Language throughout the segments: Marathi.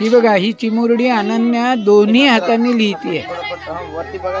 ही बघा ही चिमुरडी अनन्या दोन्ही हाताने हा, वरती बघा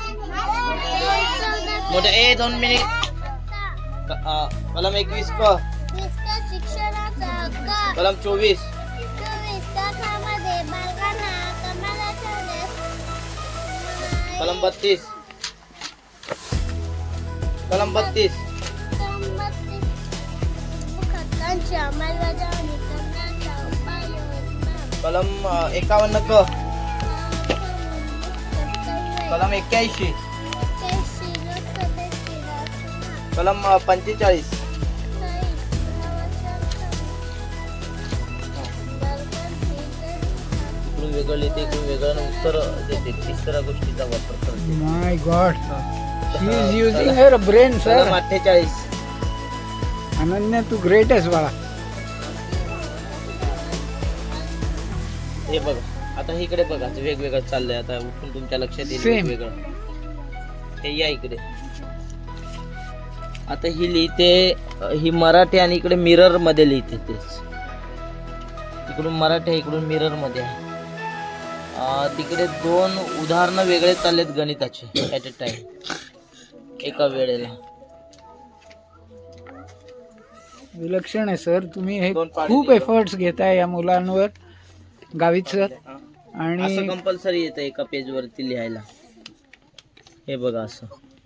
मोठे ए दोन मिनिट कलम एकवीस क शिक्षणाचा हक्क कलम चोवीस चोवीस तासामध्ये बालकांना कामाला ठेवण्यास कलम बत्तीस कलम बत्तीस संबंधित खतांची अंमलबजावणी करण्याचा उपाययोजना कलम एकावन्न क कलम एक्क्याऐंशी कलम पंचेचाळीस. इकडून वेगळं लिहिते इकडून वेगळं उत्तर देते. तिसऱ्या गोष्टीचा वापर करते. My god she is using her brain कलम सर अठ्ठेचाळीस. अनन्या तू ग्रेटेस्ट बाळा. हे बघा आता हे इकडे बघा ते वेगवेगळं चाललंय. आता उठून तुमच्या लक्षात येईल Same. वेगवेगळं. हे या इकडे. आता ही लिहिते ही मराठी आणि इकडे मिररमध्ये लिहिते तेच. इकडून मराठी आहे, इकडून मिररमध्ये आहे. तिकडे दोन उदाहरणं वेगळे चाललेत गणिताचे ऍट अ टाइम एका वेळेला. विलक्षण आहे सर. तुम्ही हे खूप. एफर्ट्स घेताय या मुलांवर गावित सर. आणि असं कंपल्सरी येतं एका पेज वरती लिहायला. हे बघा असं.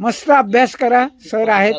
मस्त अभ्यास करा सर आहेत.